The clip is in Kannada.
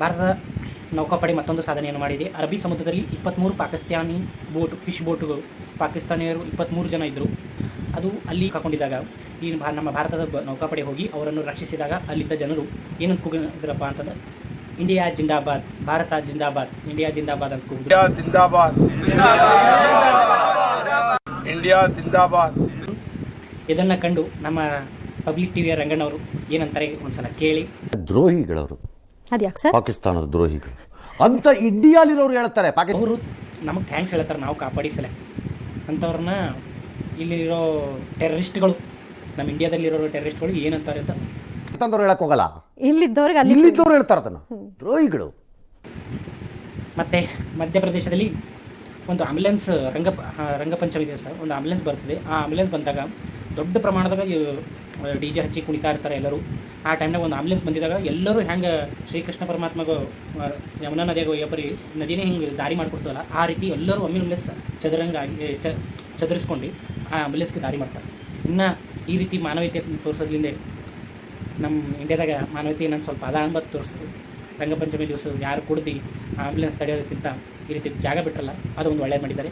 ಭಾರತದ ನೌಕಾಪಡೆ ಮತ್ತೊಂದು ಸಾಧನೆಯನ್ನು ಮಾಡಿದೆ. ಅರಬ್ಬಿ ಸಮುದ್ರದಲ್ಲಿ ಇಪ್ಪತ್ತ್ಮೂರು ಪಾಕಿಸ್ತಾನಿ ಬೋಟ್ ಫಿಶ್ ಬೋಟುಗಳು ಪಾಕಿಸ್ತಾನಿಯರು ಇಪ್ಪತ್ತ್ಮೂರು ಜನ ಇದ್ದರು. ಅದು ಅಲ್ಲಿ ಕಾಕೊಂಡಿದ್ದಾಗ ಈ ಭಾ ನಮ್ಮ ಭಾರತದ ನೌಕಾಪಡೆ ಹೋಗಿ ಅವರನ್ನು ರಕ್ಷಿಸಿದಾಗ ಅಲ್ಲಿದ್ದ ಜನರು ಏನು ಕೂಗಿದ್ರಪ್ಪ ಅಂತಂದ್ರೆ ಇಂಡಿಯಾ ಜಿಂದಾಬಾದ್ ಭಾರತ ಜಿಂದಾಬಾದ್ ಇಂಡಿಯಾ ಜಿಂದಾಬಾದ್ ಅಂತ ಕೂಗಿದ್ರು ಜಿಂದಾಬಾದ್ ಇಂಡಿಯಾ ಜಿಂದಾಬಾದ್. ಇದನ್ನು ಕಂಡು ನಮ್ಮ ಪಬ್ಲಿಕ್ ಟಿವಿಯ ರಂಗಣ್ಣವರು ಏನಂತಾರೆ ಒಂದ್ಸಲ ಕೇಳಿ. ದ್ರೋಹಿಗಳವರು. ಅದ್ಯಾಕೆ ಸರ್? ಪಾಕಿಸ್ತಾನದ ದ್ರೋಹಿಗಳು. ಅಂತ ಇಂಡಿಯಾಲಿರೋರು ಹೇಳ್ತಾರೆ ಅವರು ನಮಗೆ ಥ್ಯಾಂಕ್ಸ್ ಹೇಳ್ತಾರೆ ನಾವು ಕಾಪಾಡಿಸಲೆ. ಅಂಥವ್ರನ್ನ ಇಲ್ಲಿರೋ ಟೆರರಿಸ್ಟ್ಗಳು ನಮ್ಮ ಇಂಡಿಯಾದಲ್ಲಿರೋ ಟೆರರಿಸ್ಟ್ಗಳು ಏನಂತಾರೆ ಅಂತ ಹೇಳಕ್ ಹೋಗಲ್ಲ. ಇಲ್ಲಿದ್ದವ್ರಿಗೆ ಅಲ್ಲಿ ಇಲ್ಲಿದ್ದವ್ರು ಹೇಳ್ತಾರೆ ಅದನ್ನು. ದ್ರೋಹಿಗಳು. ಮತ್ತೆ ಮಧ್ಯಪ್ರದೇಶದಲ್ಲಿ ಒಂದು ಆಂಬ್ಯುಲೆನ್ಸ್ ರಂಗ ರಂಗಪಂಚಮಿ ದಿವಸ ಒಂದು ಆಂಬ್ಯುಲೆನ್ಸ್ ಬರ್ತದೆ ಆ ಆಂಬ್ಯುಲೆನ್ಸ್ ಬಂದಾಗ ದೊಡ್ಡ ಪ್ರಮಾಣದಾಗ ಡಿ ಜೆ ಹಚ್ಚಿ ಕುಣಿತಾ ಇರ್ತಾರೆ ಎಲ್ಲರೂ. ಆ ಟೈಮ್ನಾಗ ಒಂದು ಆಂಬುಲೆನ್ಸ್ ಬಂದಿದಾಗ ಎಲ್ಲರೂ ಹೆಂಗೆ ಶ್ರೀಕೃಷ್ಣ ಪರಮಾತ್ಮಗ ಯಮುನಾ ನದಿಯಾಗ ಒಯ್ಯಪರಿ ನದಿನೇ ಹಿಂಗೆ ದಾರಿ ಮಾಡಿಕೊಡ್ತಲ್ಲ ಆ ರೀತಿ ಎಲ್ಲರೂ ಒಮ್ಮೆ ಒಮ್ಮೆ ಚದುರಂಗ ಆಗಿ ಚ, ಚದುರಿಸ್ಕೊಂಡು ಆ ಆಂಬುಲೆನ್ಸ್ಗೆ ದಾರಿ ಮಾಡ್ತಾರೆ. ಇನ್ನು ಈ ರೀತಿ ಮಾನವೀಯತೆ ತೋರಿಸೋದ್ರಿಂದ ನಮ್ಮ ಇಂಡಿಯಾದಾಗ ಮಾನವೀಯತೆ ಇನ್ನೊಂದು ಸ್ವಲ್ಪ ಅದ ಅಂಬತ್ತು ತೋರಿಸೋದು ರಂಗಪಂಚಮಿ ದಿವಸ ಯಾರು ಕುಡ್ದು ಆಂಬುಲೆನ್ಸ್ ತಡೆಯೋದಕ್ಕಿಂತ ಈ ರೀತಿ ಜಾಗ ಬಿಟ್ಟರಲ್ಲ ಅದು ಒಂದು ಒಳ್ಳೇದು ಮಾಡಿದ್ದಾರೆ.